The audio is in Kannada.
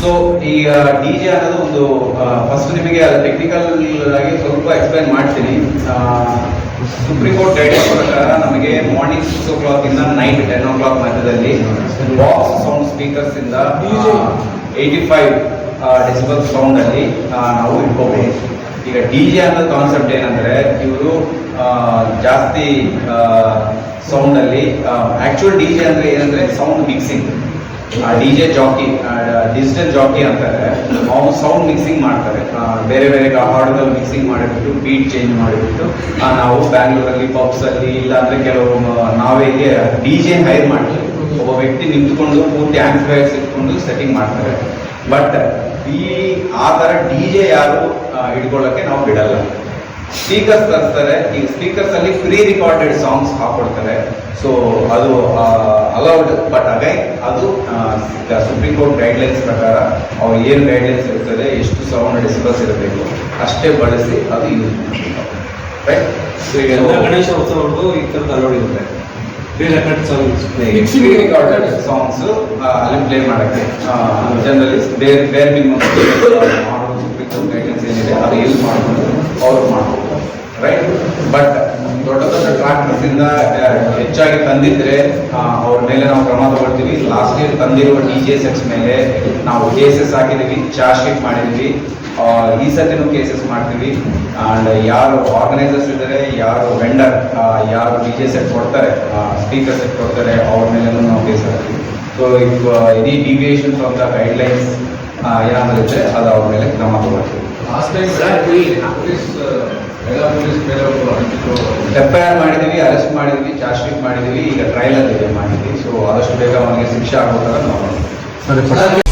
ಸೊ ಈಗ ಡಿ ಜೆ ಅನ್ನೋದು ಒಂದು ಫಸ್ಟ್ ನಿಮಗೆ ಅದು ಟೆಕ್ನಿಕಲ್ ಆಗಿ ಸ್ವಲ್ಪ ಎಕ್ಸ್ಪ್ಲೈನ್ ಮಾಡ್ತೀನಿ. ಸುಪ್ರೀಂ ಕೋರ್ಟ್ ಗೈಡೆನ್ಸ್ ಪ್ರಕಾರ ನಮಗೆ ಮಾರ್ನಿಂಗ್ ಸಿಕ್ಸ್ ಓ ಕ್ಲಾಕ್ ಇಂದ ನೈಟ್ ಟೆನ್ ಓ ಕ್ಲಾಕ್ ಮಧ್ಯದಲ್ಲಿ ಬಾಕ್ಸ್ ಸೌಂಡ್ ಸ್ಪೀಕರ್ಸ್ ಇಂದ ಏಯ್ಟಿ ಫೈವ್ ಡೆಸಿಬಲ್ ಸೌಂಡ್ ಅಲ್ಲಿ ನಾವು ಇಟ್ಕೋಬೇಕು. ಈಗ ಡಿ ಜೆ ಅನ್ನೋ ಕಾನ್ಸೆಪ್ಟ್ ಏನಂದ್ರೆ, ಇವರು ಜಾಸ್ತಿ ಸೌಂಡ್ ಅಲ್ಲಿ ಆಕ್ಚುಯಲ್ ಡಿ ಜೆ ಅಂದ್ರೆ ಏನಂದ್ರೆ sound mixing D J jockey digital jockey ಅಂತಾರೆ ಅವನು ಸೌಂಡ್ ಮಿಕ್ಸಿಂಗ್ ಮಾಡ್ತಾರೆ. ಬೇರೆ ಬೇರೆ ಹಾಡುಗಳು ಮಿಕ್ಸಿಂಗ್ ಮಾಡಿಬಿಟ್ಟು ಬೀಟ್ ಚೇಂಜ್ ಮಾಡಿಬಿಟ್ಟು ನಾವು ಬ್ಯಾಂಗ್ಳೂರಲ್ಲಿ ಪಬ್ಸ್ ಅಲ್ಲಿ, ಇಲ್ಲಾಂದ್ರೆ ಕೆಲವು ನಾವೇ ಡಿ ಜೆ ಹೈರ್ ಮಾಡ್ತೀವಿ. ಒಬ್ಬ ವ್ಯಕ್ತಿ ನಿಂತ್ಕೊಂಡು ಪೂರ್ತಿ ಆಂಪ್ಲಿಫೈರ್ಸ್ ಇಟ್ಕೊಂಡು ಸೆಟ್ಟಿಂಗ್ ಮಾಡ್ತಾರೆ. ಬಟ್ ಈ ಆ ಥರ ಡಿ ಜೆ ಯಾರು ಹಿಡ್ಕೊಳ್ಳಕ್ಕೆ ಹಿಡ್ಕೊಳ್ಳೋಕೆ ನಾವು ಬಿಡಲ್ಲ. ಸ್ಪೀಕರ್ಸ್ ತರಿಸ್ತಾರೆ. ಈ ಸ್ಪೀಕರ್ಸ್ ಅಲ್ಲಿ ಪ್ರೀ ರಿಕಾರ್ಡೆಡ್ ಸಾಂಗ್ಸ್ ಹಾಕೊಡ್ತಾರೆ. ಸೊ ಅದು ಅಲೌಡ್ ಬಟ್ ಅಗೈನ್ ಅದು ಸುಪ್ರೀಂ ಕೋರ್ಟ್ ಗೈಡ್ಲೈನ್ಸ್ ಪ್ರಕಾರ ಅವ್ರು ಏನು ಗೈಡ್ಲೈನ್ಸ್ ಇರ್ತದೆ ಎಷ್ಟು ಸೌಂಡ್ ಡಿಸಿಬಲ್ಸ್ ಇರಬೇಕು ಅಷ್ಟೇ ಬಳಸಿ ಅದು ಯೂಸ್ ರೈಟ್ ಈಗ ಎಲ್ಲ ಗಣೇಶ ಉತ್ಸವಗಳು ಈ ಥರದ ಅಲೌಡ್ ಇರುತ್ತೆ. ರೆಕಾರ್ಡ್ ಸಾಂಗ್ಸ್ ಸಾಂಗ್ಸ್ ಅಲ್ಲಿ ಪ್ಲೇ ಮಾಡಕ್ಕೆ. ಜನರಲಿ ಬೇರೆ ಬೇರೆ ನಿಮ್ಮ ಗೈಡೆನ್ಸ್ ಏನಿದೆ ಅದು ಯೂಸ್ ಮಾಡ್ಬೋದು ಅವ್ರು ಮಾಡ್ಬೋದು ರೈಟ್ ಬಟ್ ದೊಡ್ಡ ದೊಡ್ಡ ಟ್ರಾಕ್ಟರ್ಸ್ ಇಂದ ಹೆಚ್ಚಾಗಿ ತಂದಿದ್ರೆ ಅವ್ರ ಮೇಲೆ ನಾವು ಕ್ರಮ ತಗೊಳ್ತೀವಿ. ಲಾಸ್ಟ್ ಇಯರ್ ತಂದಿರುವ ಡಿ ಜಿ ಎಸ್ ಎಕ್ಸ್ ಮೇಲೆ ನಾವು ಕೇಸಸ್ ಹಾಕಿದೀವಿ ಚಾರ್ಜ್ ಶೀಟ್ ಮಾಡಿದೀವಿ ಈ ಸತಿನೂ ಕೇಸಸ್ ಮಾಡ್ತೀವಿ. ಅಂಡ್ ಯಾರು ಆರ್ಗನೈಸರ್ಸ್ ಇದ್ದಾರೆ ಯಾರು ವೆಂಡರ್ ಯಾರು ಡಿ ಜೆ ಸೆಟ್ ಕೊಡ್ತಾರೆ ಸ್ಪೀಕರ್ ಸೆಟ್ ಕೊಡ್ತಾರೆ ಅವ್ರ ಮೇಲೆ ನಾವು ಕೇಸ್ ಹಾಕ್ತೀವಿ. So if any deviation from the guidelines ಏನಾದರೂ ಇದ್ದರೆ ಅದು ಅವ್ರ ಮೇಲೆ ಕ್ರಮ ತಗೊಳ್ತೀವಿ. ಎಫ್ಐಆರ್ ಮಾಡಿದೀವಿ ಅರೆಸ್ಟ್ ಮಾಡಿದ್ವಿ ಚಾರ್ಜ್ ಶೀಟ್ ಮಾಡಿದೀವಿ ಈಗ ಟ್ರಯಲ್ ಅಲ್ಲಿ ಮಾಡಿದ್ವಿ. ಸೊ ಆದಷ್ಟು ಬೇಗ ಅವನಿಗೆ ಶಿಕ್ಷೆ ಆಗೋ ಥರ ನಾವು.